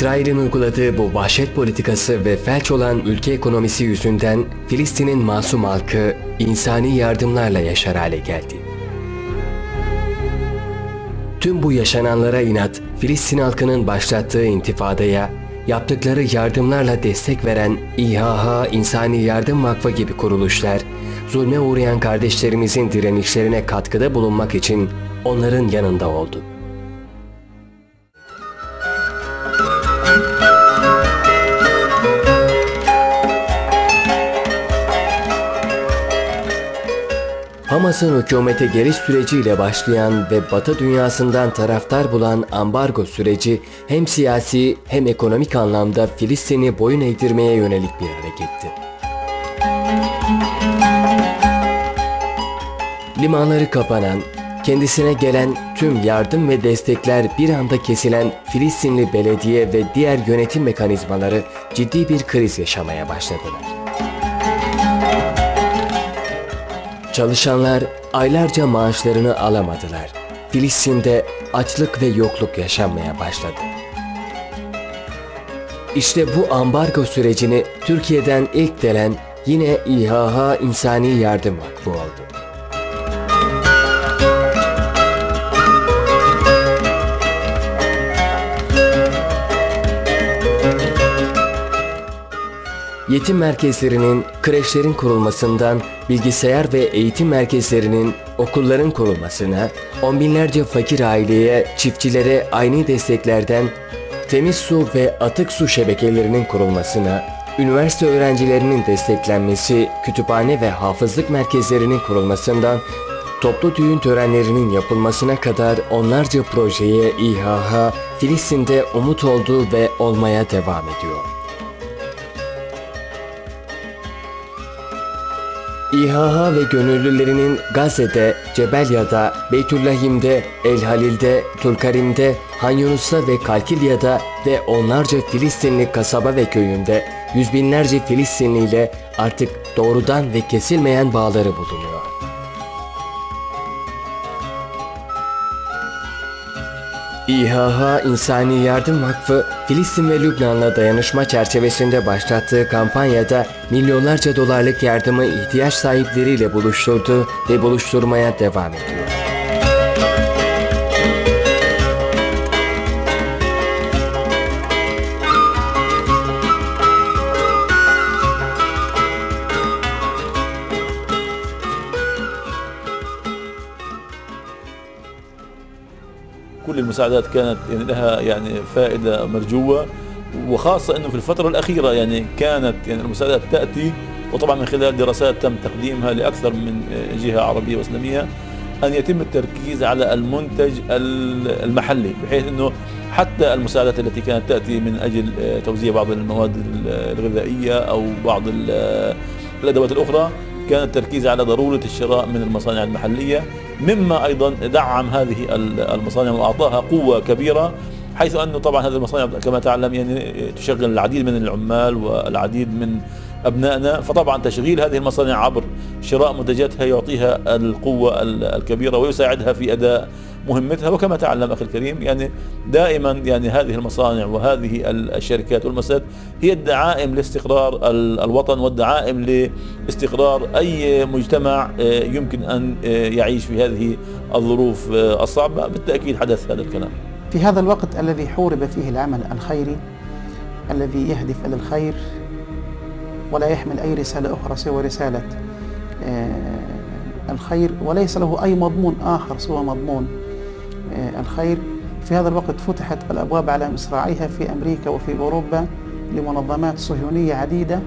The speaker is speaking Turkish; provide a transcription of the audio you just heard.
İsrail'in uyguladığı bu vahşet politikası ve felç olan ülke ekonomisi yüzünden Filistin'in masum halkı insani yardımlarla yaşar hale geldi. Tüm bu yaşananlara inat, Filistin halkının başlattığı intifadaya, yaptıkları yardımlarla destek veren İHH İnsani Yardım Vakfı gibi kuruluşlar, zulme uğrayan kardeşlerimizin direnişlerine katkıda bulunmak için onların yanında oldu. Hamas'ın hükümete geliş süreciyle başlayan ve Batı dünyasından taraftar bulan ambargo süreci hem siyasi hem ekonomik anlamda Filistin'i boyun eğdirmeye yönelik bir hareketti. Limanları kapanan, kendisine gelen tüm yardım ve destekler bir anda kesilen Filistinli belediye ve diğer yönetim mekanizmaları ciddi bir kriz yaşamaya başladılar. Çalışanlar aylarca maaşlarını alamadılar. Filistin'de açlık ve yokluk yaşanmaya başladı. İşte bu ambargo sürecini Türkiye'den ilk delen yine İHH İnsani Yardım Vakfı oldu. Yetim merkezlerinin, kreşlerin kurulmasından bilgisayar ve eğitim merkezlerinin, okulların kurulmasına, on binlerce fakir aileye, çiftçilere aynı desteklerden, temiz su ve atık su şebekelerinin kurulmasına, üniversite öğrencilerinin desteklenmesi, kütüphane ve hafızlık merkezlerinin kurulmasından, toplu düğün törenlerinin yapılmasına kadar onlarca projeye İHH, Filistin'de umut oldu ve olmaya devam ediyor. İHH ve gönüllülerinin Gazze'de, Cebelya'da, Beytüllahim'de, El Halil'de, Tulkarim'de, Han Yunus'ta ve Kalkilya'da ve onlarca Filistinli kasaba ve köyünde yüz binlerce Filistinli ile artık doğrudan ve kesilmeyen bağları bulunuyor. İHH İnsani Yardım Vakfı, Filistin ve Lübnan'la dayanışma çerçevesinde başlattığı kampanyada milyonlarca dolarlık yardımı ihtiyaç sahipleriyle buluşturdu ve buluşturmaya devam ediyor. كل المساعدات كانت يعني لها يعني فائدة مرجوة وخاصة إنه في الفترة الأخيرة يعني كانت يعني المساعدات تأتي وطبعا من خلال دراسات تم تقديمها لأكثر من جهة عربية وإسلامية أن يتم التركيز على المنتج المحلي بحيث إنه حتى المساعدات التي كانت تأتي من أجل توزيع بعض المواد الغذائية أو بعض الأدوات الأخرى كان التركيز على ضرورة الشراء من المصانع المحلية مما أيضا دعم هذه المصانع وأعطاها قوة كبيرة حيث انه طبعا هذه المصانع كما تعلم يعني تشغل العديد من العمال والعديد من أبنائنا فطبعا تشغيل هذه المصانع عبر شراء منتجاتها يعطيها القوة الكبيرة ويساعدها في أداء مهمتها وكما تعلم أخي الكريم يعني دائما يعني هذه المصانع وهذه الشركات والمسات هي الدعائم لاستقرار الوطن والدعائم لاستقرار أي مجتمع يمكن أن يعيش في هذه الظروف الصعبة بالتأكيد حدث هذا الكلام. في هذا الوقت الذي حورب فيه العمل الخيري الذي يهدف إلى الخير ولا يحمل أي رسالة أخرى سوى رسالة الخير وليس له أي مضمون آخر سوى مضمون الخير. في هذا الوقت فتحت الأبواب على مصراعيها في أمريكا وفي أوروبا لمنظمات صهيونية عديدة.